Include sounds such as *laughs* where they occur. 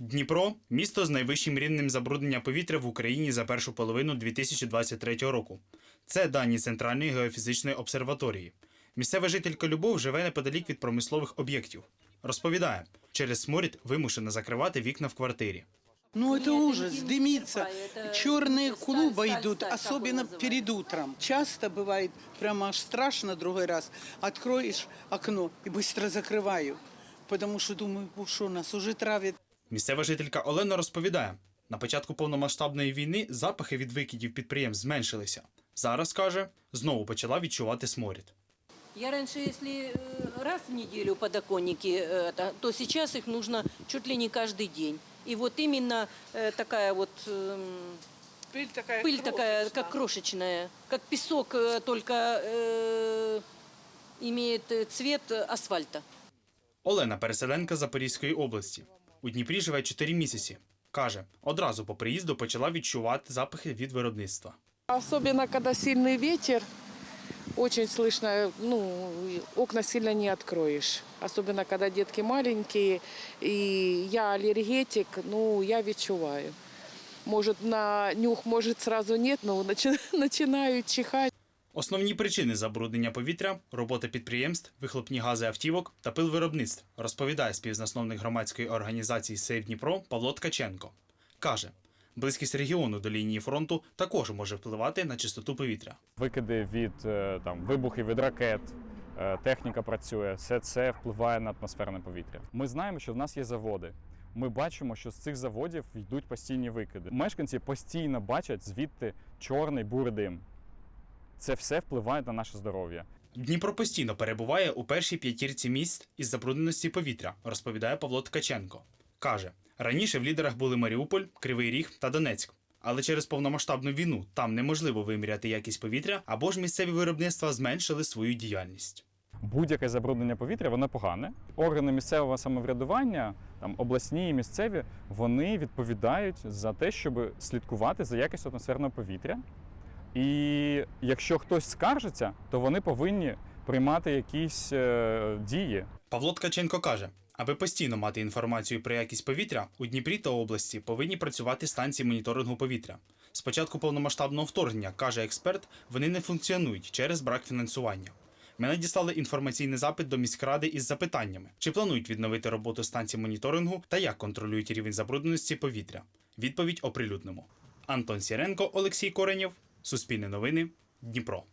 Дніпро місто з найвищим рівнем забруднення повітря в Україні за першу половину 2023 року. Це дані Центральної геофізичної обсерваторії. Місцева жителька Любов живе неподалік від промислових об'єктів. Розповідає, через сморід вимушена закривати вікна в квартирі. Ну, это Нет, ужас, это не дымится. высыпаю, это Черные сталь, клубы сталь, идут, сталь, как особенно его называют. перед утром. Часто бывает прямо аж страшно другой раз. Откроешь окно и быстро закрываю. Потому что думаю, «Бо что нас уже травят. Місцева жителька Олена розповідає, на початку повномасштабної війни запахи від викидів підприємств зменшилися. Зараз каже, знову почала відчувати сморід. Я раньше, если э, раз в неделю подоконники, э, это, то сейчас их нужно чуть ли не каждый день. И вот именно э, такая вот эм, Пыль такая пыль такая, как крошечная, как песок, э, только э, имеет э, цвет э, асфальта. Олена переселенка Запорізької області. У Дніпрі живе 4 місяці. Каже, одразу по приїзду почала відчувати запахи від виробництва. Особенно, когда сильный ветер, очень слышно, ну, окна сильно не откроешь. Особенно, когда детки маленькие, и я аллергетик, ну, я відчуваю. Может, на нюх, может, сразу нет, но *laughs* начи- начинаю чихать. Основні причини забруднення повітря робота підприємств, вихлопні гази автівок та пил виробництв, розповідає співзасновник громадської організації Сейв Дніпро Павло Ткаченко. Каже, близькість регіону до лінії фронту також може впливати на чистоту повітря. викиди від е, там вибухів від ракет. е, Техніка працює, все це впливає на атмосферне повітря. Ми знаємо, що в нас є заводи. Ми бачимо, що з цих заводів йдуть постійні викиди. Мешканці постійно бачать звідти чорний бурий дим. Це все впливає на наше здоров'я. Дніпро постійно перебуває у першій п'ятірці місць із забрудненості повітря, розповідає Павло Ткаченко. Каже, раніше в лідерах були Маріуполь, Кривий Ріг та Донецьк. Але через повномасштабну війну там неможливо виміряти якість повітря або ж місцеві виробництва зменшили свою діяльність. Будь-яке забруднення повітря воно погане. Органи місцевого самоврядування, там обласні і місцеві, вони відповідають за те, щоб слідкувати за якістю атмосферного повітря. І якщо хтось скаржиться, то вони повинні приймати якісь е, дії. Павло Ткаченко каже, аби постійно мати інформацію про якість повітря, у Дніпрі та області повинні працювати станції моніторингу повітря. З початку повномасштабного вторгнення, каже експерт, вони не функціонують через брак фінансування. Ми надіслали інформаційний запит до міськради із запитаннями, чи планують відновити роботу станцій моніторингу та як контролюють рівень забрудненості повітря. Відповідь оприлюднимо. Антон Сіренко, Олексій Коренєв, Суспільне новини, Дніпро.